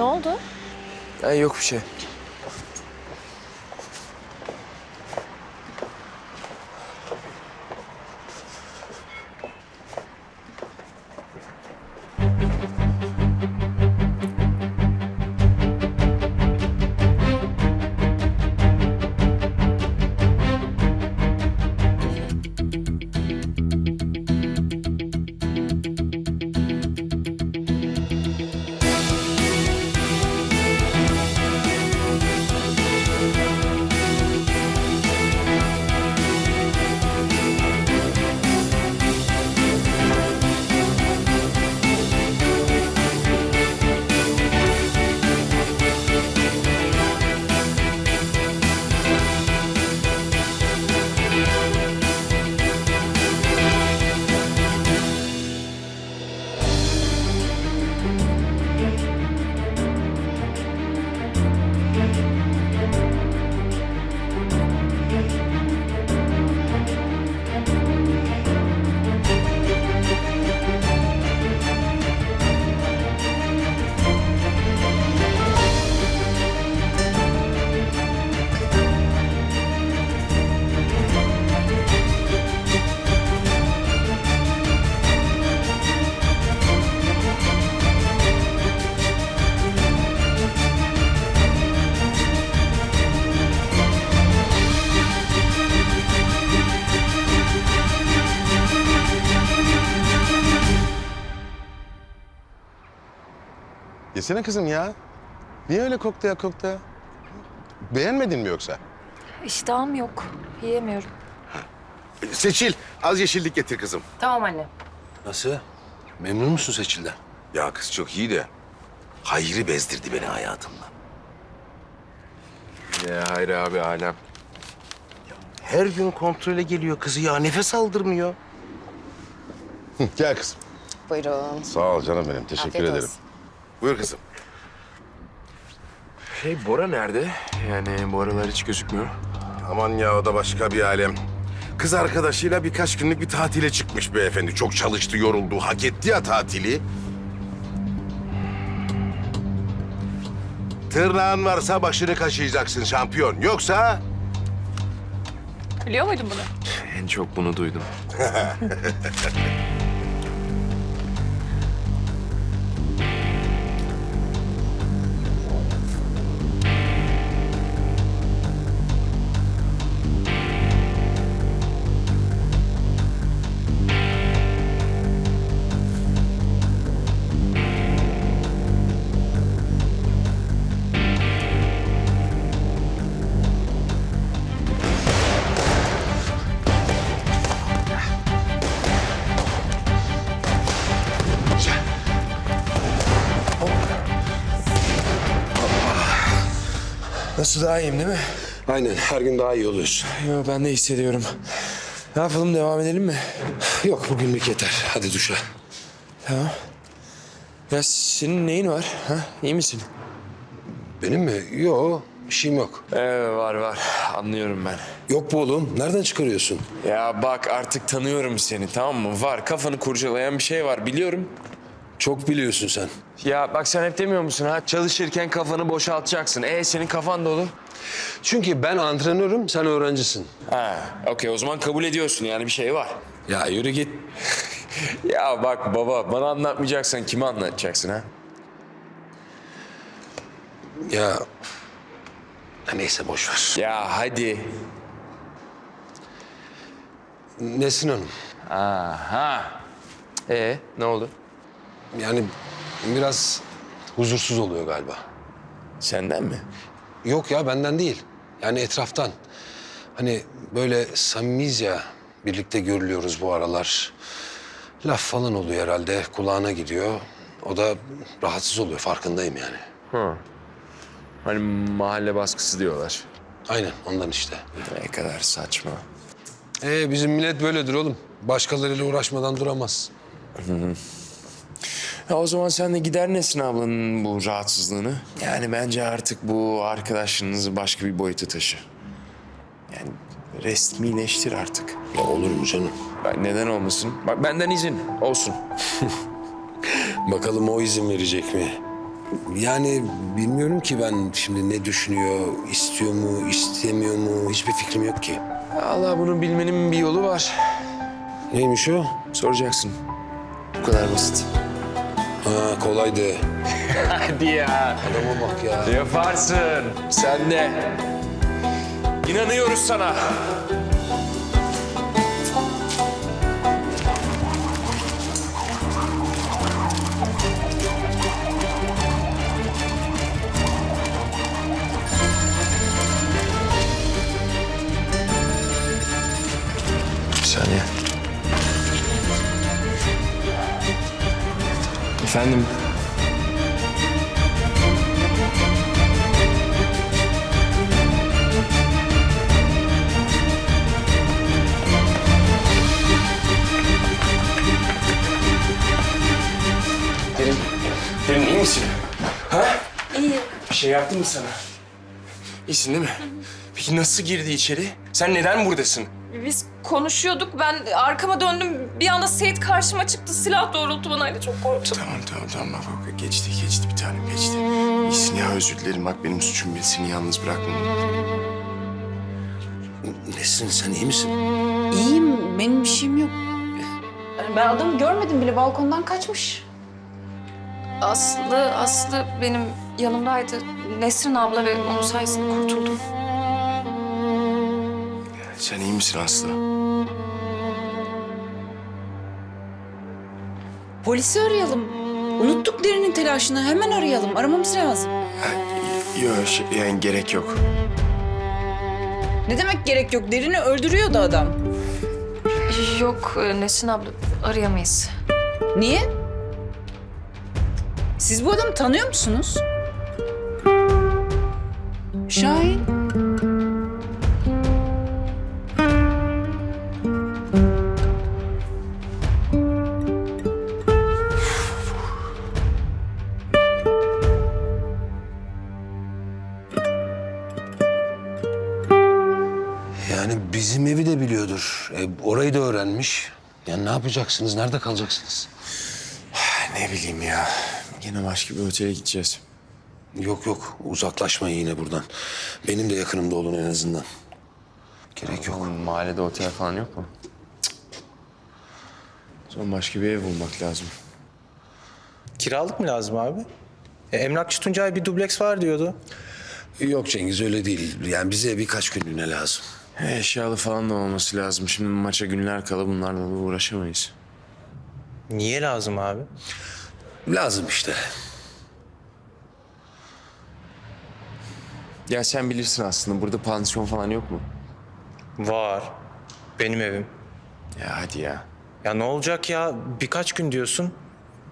Ne oldu? Ha, yok bir şey. Yesene kızım ya. Niye öyle koktu ya koktu ya? Beğenmedin mi yoksa? İştahım yok. Yiyemiyorum. Seçil, az yeşillik getir kızım. Tamam anne. Nasıl? Memnun musun Seçil'den? Ya kız çok iyi de Hayri bezdirdi beni hayatımla. Ya Hayri abi alem. Her gün kontrole geliyor kızı ya. Nefes aldırmıyor. Gel kızım. Buyurun. Sağ ol canım benim. Teşekkür Afiyet ederim. olsun. Buyur kızım. Şey Bora nerede? Yani bu aralar hiç gözükmüyor. Aman ya o da başka bir alem. Kız arkadaşıyla birkaç günlük bir tatile çıkmış beyefendi. Çok çalıştı, yoruldu, hak etti ya tatili. Tırnağın varsa başını kaşıyacaksın şampiyon. Yoksa Biliyor muydun bunu? En çok bunu duydum. Nasıl daha iyiyim değil mi? Aynen her gün daha iyi oluyorsun. Yo, ben de hissediyorum. Ne yapalım devam edelim mi? Yok bugünlük yeter. Hadi duşa. Tamam. Ya senin neyin var? Ha? İyi misin? Benim mi? Yok bir şeyim yok. Ee, var var. Anlıyorum ben. Yok bu oğlum. Nereden çıkarıyorsun? Ya bak artık tanıyorum seni tamam mı? Var kafanı kurcalayan bir şey var biliyorum. Çok biliyorsun sen. Ya bak sen hep demiyor musun ha? Çalışırken kafanı boşaltacaksın. E senin kafan dolu. Çünkü ben antrenörüm, sen öğrencisin. Ha, okey o zaman kabul ediyorsun yani bir şey var. Ya yürü git. Ya bak baba bana anlatmayacaksan kime anlatacaksın ha? Ya... ya neyse boş ver. Ya hadi. Nesin Hanım. Aha. E ne oldu? Yani biraz huzursuz oluyor galiba. Senden mi? Yok ya benden değil. Yani etraftan. Hani böyle samimiyiz ya. Birlikte görülüyoruz bu aralar. Laf falan oluyor herhalde. Kulağına gidiyor. O da rahatsız oluyor. Farkındayım yani. Hani mahalle baskısı diyorlar. Aynen ondan işte. Ne kadar saçma. Ee, bizim millet böyledir oğlum. Başkalarıyla uğraşmadan duramaz. Ya o zaman sen de gider Nesin ablanın bu rahatsızlığını. Yani bence artık bu arkadaşlığınızı başka bir boyuta taşı. Yani resmileştir artık. Ya olur mu canım? Bak neden olmasın? Bak benden izin olsun. Bakalım o izin verecek mi? Yani bilmiyorum ki ben şimdi ne düşünüyor, istiyor mu, istemiyor mu hiçbir fikrim yok ki. Allah bunu bilmenin bir yolu var. Neymiş o? Soracaksın. Bu kadar basit. Ha kolaydı. Hadi ya. Adama bak ya. Yaparsın. Sen de. İnanıyoruz sana. Efendim? Derin, Derin iyi misin? Ha? İyi. Bir şey yaptı mı sana? İyisin değil mi? Peki nasıl girdi içeri? Sen neden buradasın? Konuşuyorduk. Ben arkama döndüm. Bir anda Seyit karşıma çıktı. Silah doğrulttu bana. öyle Çok korktum. Tamam tamam tamam bak bak geçti geçti bir tanem geçti. İyisin ya özür dilerim bak benim suçum bir seni yalnız bırakmam. Nesin sen iyi misin? İyiyim, benim bir şeyim yok. Yani ben adamı görmedim bile, balkondan kaçmış. Aslı, Aslı benim yanımdaydı. Nesrin abla ve onun sayesinde kurtuldum. Sen iyi misin Aslı? Polisi arayalım. Unuttuk derinin telaşını, hemen arayalım. Aramamız lazım. Yok şey, yani gerek yok. Ne demek gerek yok, derini öldürüyordu adam. Yok e, Nesrin abla arayamayız. Niye? Siz bu adamı tanıyor musunuz? Şahin. Öğrenmiş. Yani ne yapacaksınız? Nerede kalacaksınız? Ne bileyim ya. Yine başka bir otele gideceğiz. Yok yok uzaklaşmayın yine buradan. Benim de yakınımda olun en azından. Gerek yok. mahallede otel falan yok mu? Son başka bir ev bulmak lazım. Kiralık mı lazım abi? E, emlakçı Tuncay bir dubleks var diyordu. Yok Cengiz öyle değil. Yani bize birkaç günlüğüne lazım. Eşyalı falan da olması lazım. Şimdi maça günler kala bunlarla da uğraşamayız. Niye lazım abi? Lazım işte. Ya sen bilirsin aslında burada pansiyon falan yok mu? Var. Benim evim. Ya hadi ya. Ya ne olacak ya? Birkaç gün diyorsun.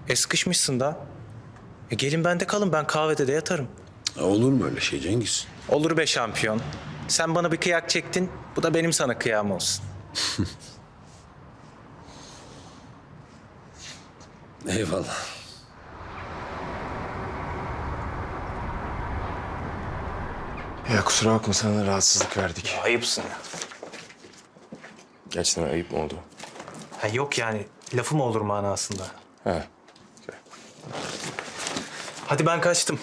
E sıkışmışsın da. E gelin bende kalın. Ben kahvede de yatarım. Olur mu öyle şey Cengiz? Olur be şampiyon. Sen bana bir kıyak çektin. Bu da benim sana kıyam olsun. Eyvallah. Ya kusura bakma sana rahatsızlık verdik. Ayıpsın ya. Gerçekten ayıp mı oldu? Ha yok yani. Lafım olur manasında. Ha. Hadi ben kaçtım.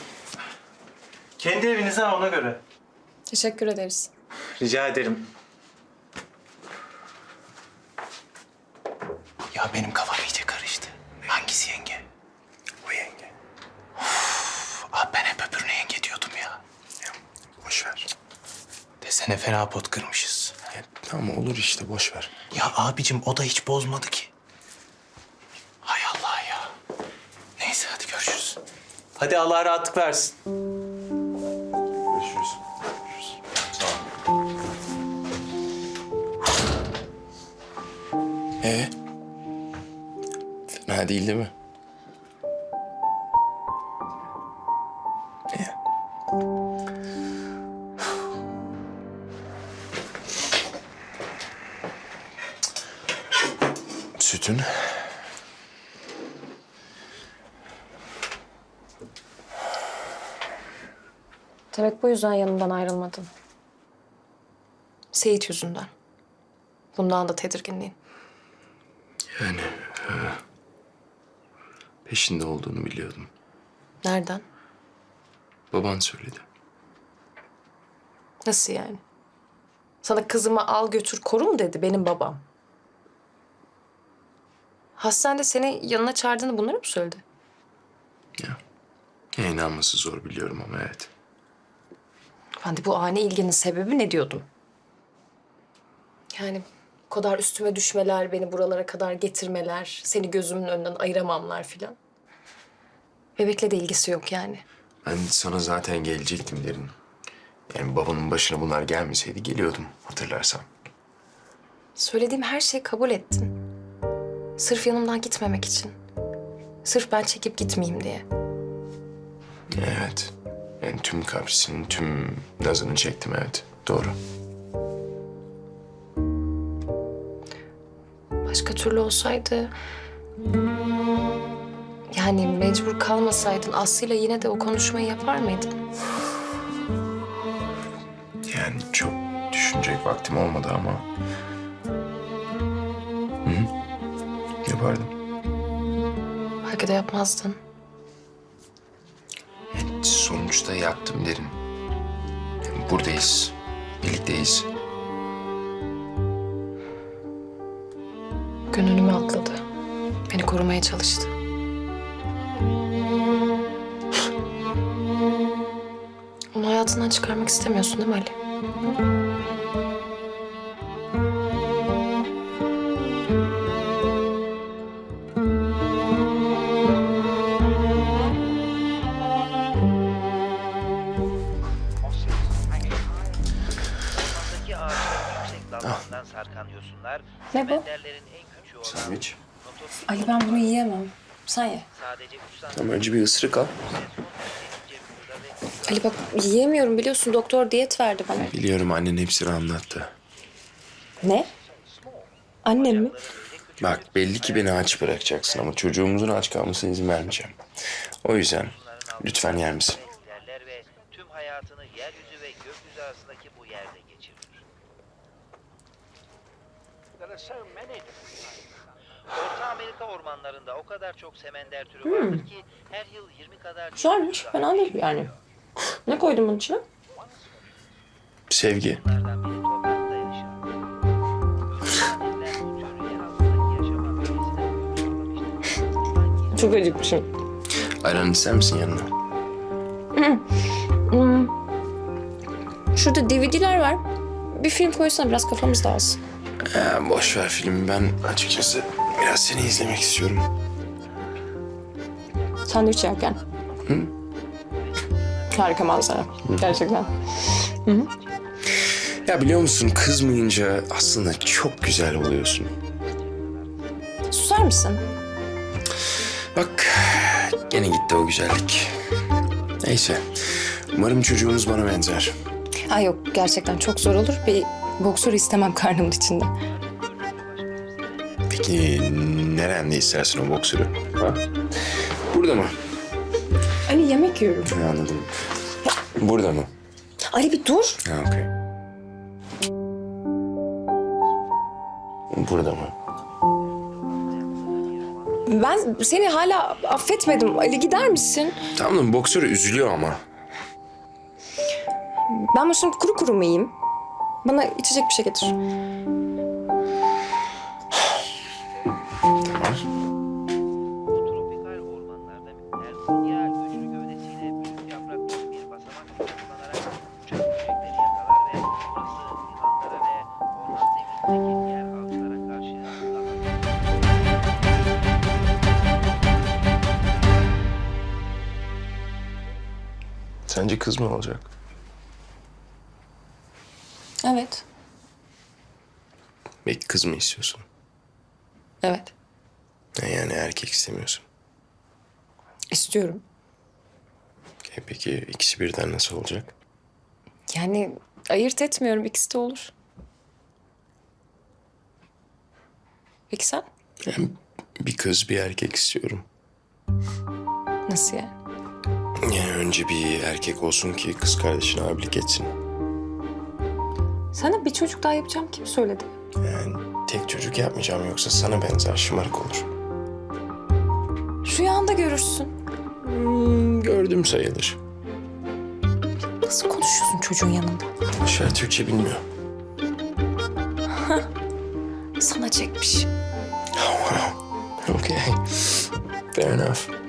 Kendi evinize ona göre. Teşekkür ederiz. Rica ederim. Ya benim kafam iyice karıştı. Hangisi yenge? O yenge. Abi ben hep öbürüne yenge diyordum ya. Boş ver. Desene fena pot kırmışız. Ya, tamam olur işte boş ver. Ya abicim o da hiç bozmadı ki. Hay Allah ya. Neyse hadi görüşürüz. Hadi Allah rahatlık versin. Fena değil değil mi? İyi. Sütün. Demek bu yüzden yanımdan ayrılmadın. Seyit yüzünden. Bundan da tedirginliğin. Yani e, peşinde olduğunu biliyordum. Nereden? Baban söyledi. Nasıl yani? Sana kızımı al götür koru mu dedi benim babam? Hastanede seni yanına çağırdığını bunları mı söyledi? Ya. ya inanması zor biliyorum ama evet. Ben de bu ani ilginin sebebi ne diyordum? Yani kadar üstüme düşmeler, beni buralara kadar getirmeler, seni gözümün önünden ayıramamlar filan. Bebekle de ilgisi yok yani. Ben sana zaten gelecektim derin. Yani babanın başına bunlar gelmeseydi geliyordum hatırlarsan. Söylediğim her şeyi kabul ettin. Sırf yanımdan gitmemek için. Sırf ben çekip gitmeyeyim diye. Evet. Yani tüm kaprisinin, tüm nazını çektim evet. Doğru. Başka türlü olsaydı... Yani mecbur kalmasaydın Aslı'yla yine de o konuşmayı yapar mıydın? Yani çok düşünecek vaktim olmadı ama... Hı hı. Yapardım. Belki de yapmazdın. Yani sonuçta yaptım derin. Yani buradayız. Birlikteyiz. Gönlümü atladı. Beni korumaya çalıştı. Onu hayatından çıkarmak istemiyorsun değil mi Ali? Ormandaki ağaçların yüksek dallarından sarkan yosunlar, Ne bu? Semenderlerin en küçüğü olan Sandviç. notofil Ali ben bunu yiyemem. Sen ye. sadece 3 santim Ama önce bir ısırık al. Ali bak yiyemiyorum biliyorsun doktor diyet verdi bana. Biliyorum annen hepsini anlattı. Ne? Annem mi? Bak belli ki beni aç bırakacaksın ama çocuğumuzun aç kalmasına izin vermeyeceğim. O yüzden lütfen yer misin? Ormanlarında o kadar çok semender türü vardır ki her yıl 20 kadar Güzelmiş. Fena değil yani. Ne koydun bunun içine? Sevgi. Bunlardan biri toprakta yaşar. Ölçülerinden bu tür yer altındaki yaşama bölgesine uyum sağlamıştır. Çok acıkmışım. Ayran ister misin yanına? Şurada DVD'ler var. Bir film koysana biraz kafamız dağılsın. Ee, boş ver filmi. Ben açıkçası biraz seni izlemek istiyorum. Sandviç yerken. Harika manzara. Gerçekten. Ya biliyor musun kızmayınca aslında çok güzel oluyorsun. Susar mısın? Bak gene gitti o güzellik. Neyse. Umarım çocuğunuz bana benzer. Ay yok gerçekten çok zor olur. Bir boksör istemem karnımın içinde. Peki nerende istersin o boksörü? Ha? Burada mı? Ali yemek yiyorum. Ha, anladım. Burada mı? Ali bir dur. Ha okey. Burada mı? Ben seni hala affetmedim. Ali gider misin? Tamam boksör üzülüyor ama. Ben bu şimdi kuru kuru mu yiyeyim? Bana içecek bir şey getir. Kız mı olacak? Evet. Belki kız mı istiyorsun? Evet. Ha, Yani erkek istemiyorsun. İstiyorum. E peki ikisi birden nasıl olacak? Yani ayırt etmiyorum. İkisi de olur. Peki sen? Yani bir kız bir erkek istiyorum. Nasıl yani? Yani önce bir erkek olsun ki kız kardeşine abilik etsin. Sana bir çocuk daha yapacağım kim söyledi? Yani tek çocuk yapmayacağım yoksa sana benzer şımarık olur. Rüyanda görürsün. Hmm, gördüm sayılır. Nasıl konuşuyorsun çocuğun yanında? Boşver Türkçe bilmiyor. Sana çekmiş. Okay. Fair enough.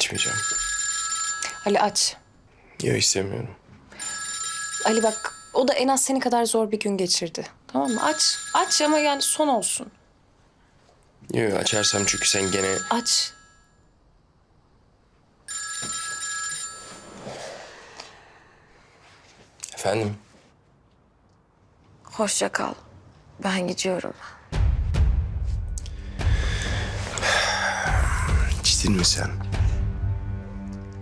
Açmayacağım. Ali aç. Yok istemiyorum. Ali bak o da en az seni kadar zor bir gün geçirdi. Tamam mı? Aç. Aç ama yani son olsun. Yok açarsam çünkü sen gene... Aç. Efendim? Hoşça kal. Ben gidiyorum. İçtin mi sen?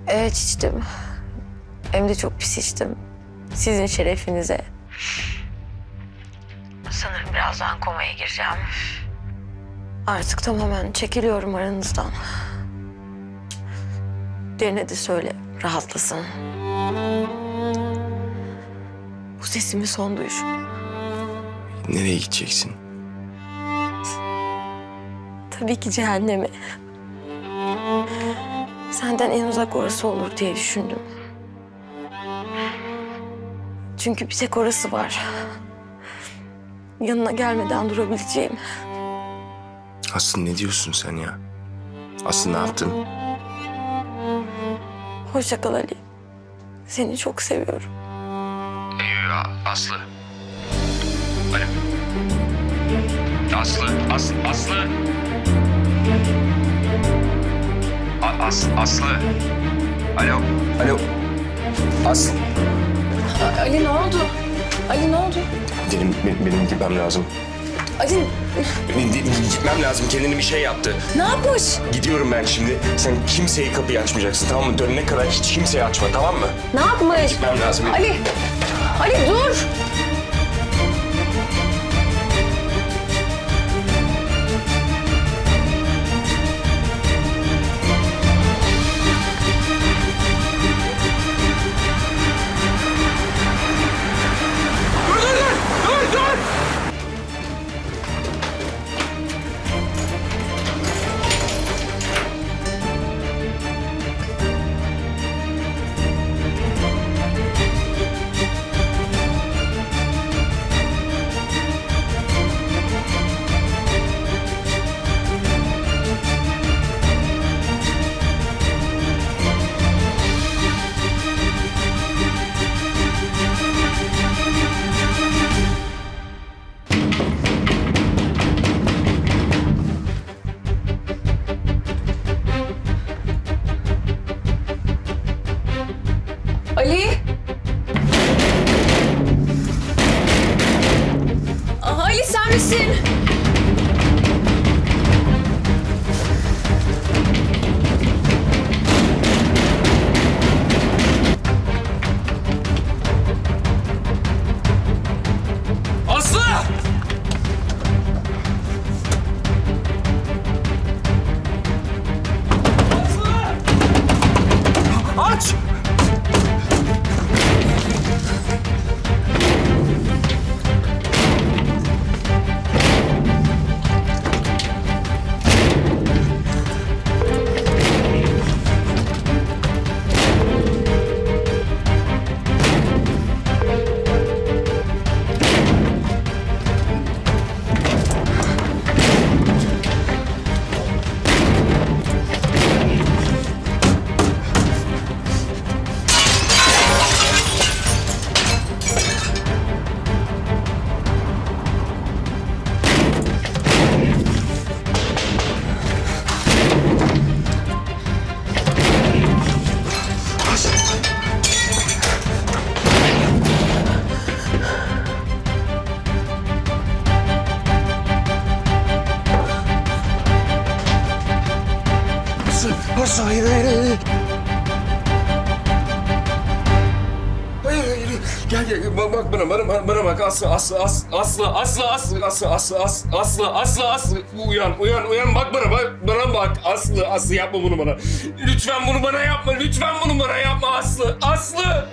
Evet içtim. Hem de çok pis içtim. Sizin şerefinize. Sanırım birazdan komaya gireceğim. Artık tamamen çekiliyorum aranızdan. Derine de söyle, rahatlasın. Bu sesimi son duyuş. Nereye gideceksin? Tabii ki cehenneme. Senden en uzak orası olur diye düşündüm. Çünkü bir tek orası var. Yanına gelmeden durabileceğim. Aslı ne diyorsun sen ya? Aslı ne yaptın? Hoşça kal Ali. Seni çok seviyorum. Aslı. Alo. Aslı, Aslı, Aslı. A- As, Aslı. Alo, alo. Aslı. Ali ne oldu? Ali ne oldu? Benim, benim, benim gitmem lazım. Ali Benim gitmem lazım. Kendini bir şey yaptı. ne yapmış? Gidiyorum ben şimdi. Sen kimseye kapıyı açmayacaksın tamam mı? Dönene kadar hiç kimseye açma tamam mı? Ne yapmış? Gitmem lazım. Ali! Ali dur! Bana, bana bak Aslı Aslı Aslı Aslı Aslı Aslı Aslı Aslı Aslı Aslı uyan uyan uyan bak bana bak bana bak Aslı Aslı yapma bunu bana. Lütfen bunu bana yapma lütfen bunu bana yapma Aslı Aslı.